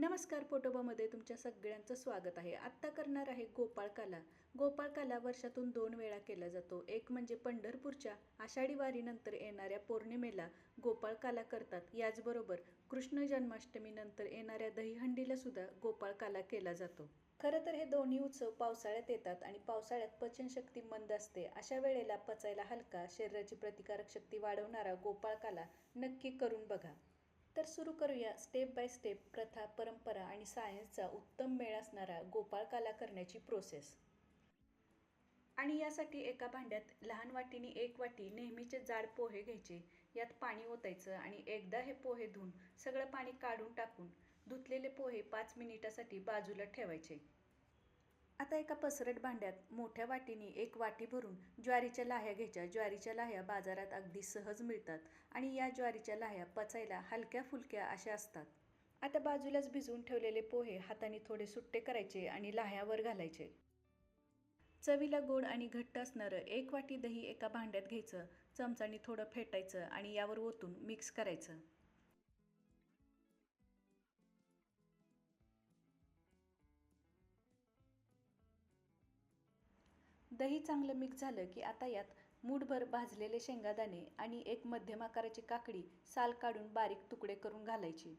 नमस्कार फोटोबामध्ये तुमच्या सगळ्यांचं स्वागत आहे. आत्ता करणार आहे गोपाळकाला. गोपाळकाला वर्षातून दोन वेळा केला जातो. एक म्हणजे पंढरपूरच्या आषाढी वारीनंतर येणाऱ्या पौर्णिमेला गोपाळकाला करतात. याचबरोबर कृष्ण जन्माष्टमीनंतर येणाऱ्या दहीहंडीला सुद्धा गोपाळकाला केला जातो. खरं तर हे दोन्ही उत्सव पावसाळ्यात येतात आणि पावसाळ्यात पचनशक्ती मंद असते. अशा वेळेला पचायला हलका शरीराची प्रतिकारक शक्ती वाढवणारा गोपाळकाला नक्की करून बघा. तर सुरू करूया स्टेप बाय स्टेप प्रथा परंपरा आणि सायन्सचा उत्तम मेळ असणारा गोपाळकाला करण्याची प्रोसेस आणि यासाठी एका भांड्यात लहान वाटीने एक वाटी नेहमीचे जाड पोहे घ्यायचे. यात पाणी ओतायचं आणि एकदा हे पोहे धुवून सगळं पाणी काढून टाकून धुतलेले पोहे पाच मिनिटासाठी बाजूला ठेवायचे. आता एका पसरट भांड्यात मोठ्या वाटीने एक वाटी भरून ज्वारीच्या लाह्या घ्यायच्या. ज्वारीच्या लाह्या बाजारात अगदी सहज मिळतात आणि या ज्वारीच्या लाह्या पचायला हलक्या फुलक्या अशा असतात. आता बाजूलाच भिजवून ठेवलेले पोहे हाताने थोडे सुट्टे करायचे आणि लाह्यावर घालायचे. चवीला गोड आणि घट्ट असणारं एक वाटी दही एका भांड्यात घ्यायचं. चमचाने थोडं फेटायचं आणि यावर ओतून मिक्स करायचं. दही चांगलं मिक्स झालं की आता यात मूठभर भाजलेले शेंगादाणे आणि एक मध्यम आकाराची काकडी साल काढून बारीक तुकडे करून घालायची.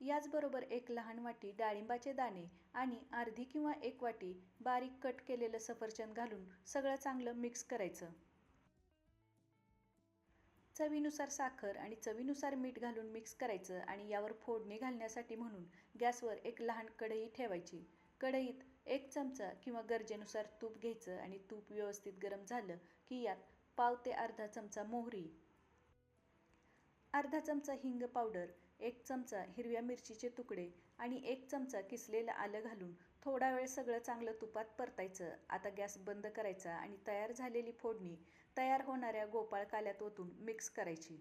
याचबरोबर एक लहान वाटी डाळिंबाचे दाणे आणि अर्धी किंवा एक वाटी बारीक कट केलेलं सफरचंद घालून सगळं चांगलं मिक्स करायचं. चवीनुसार साखर आणि चवीनुसार मीठ घालून मिक्स करायचं आणि यावर फोडणी घालण्यासाठी म्हणून गॅसवर एक लहान कढई ठेवायची. कढईत एक चमचा किंवा गरजेनुसार तूप घ्यायचं आणि तूप व्यवस्थित गरम झालं की यात पाव ते अर्धा चमचा मोहरी अर्धा चमचा हिंग पावडर एक चमचा हिरव्या मिरचीचे तुकडे आणि एक चमचा किसलेलं आलं घालून थोडा वेळ सगळं चांगलं तुपात परतायचं. आता गॅस बंद करायचा आणि तयार झालेली फोडणी तयार होणाऱ्या गोपाळ काल्यात ओतून मिक्स करायची.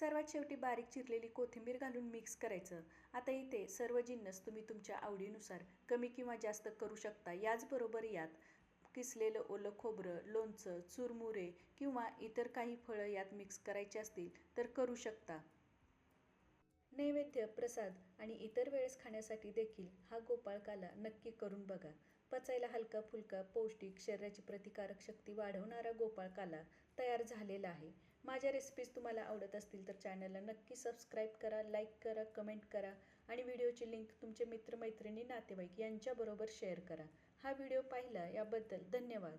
सर्वात शेवटी बारीक चिरलेली कोथिंबीर घालून मिक्स करायचं. आता इथे सर्व जिन्नस तुम्ही तुमच्या आवडीनुसार कमी किंवा जास्त करू शकता. याचबरोबर यात किसलेलं ओलं खोबरं लोणचं चुरमुरे किंवा इतर काही फळं यात मिक्स करायचे असतील तर करू शकता. नैवेद्य प्रसाद आणि इतर वेळेस खाण्यासाठी देखील हा गोपाळकाला नक्की करून बघा. पचायला हलका फुलका पौष्टिक शरीराची प्रतिकारक शक्ती वाढवणारा गोपाळकाला तयार झालेला आहे. माझ्या रेसिपीज तुम्हाला आवडत असतील तर चॅनलला नक्की सबस्क्राईब करा लाईक करा कमेंट करा आणि व्हिडिओची लिंक तुमचे मित्रमैत्रिणी नातेवाईक यांच्याबरोबर शेअर करा. हा व्हिडिओ पाहिला याबद्दल धन्यवाद.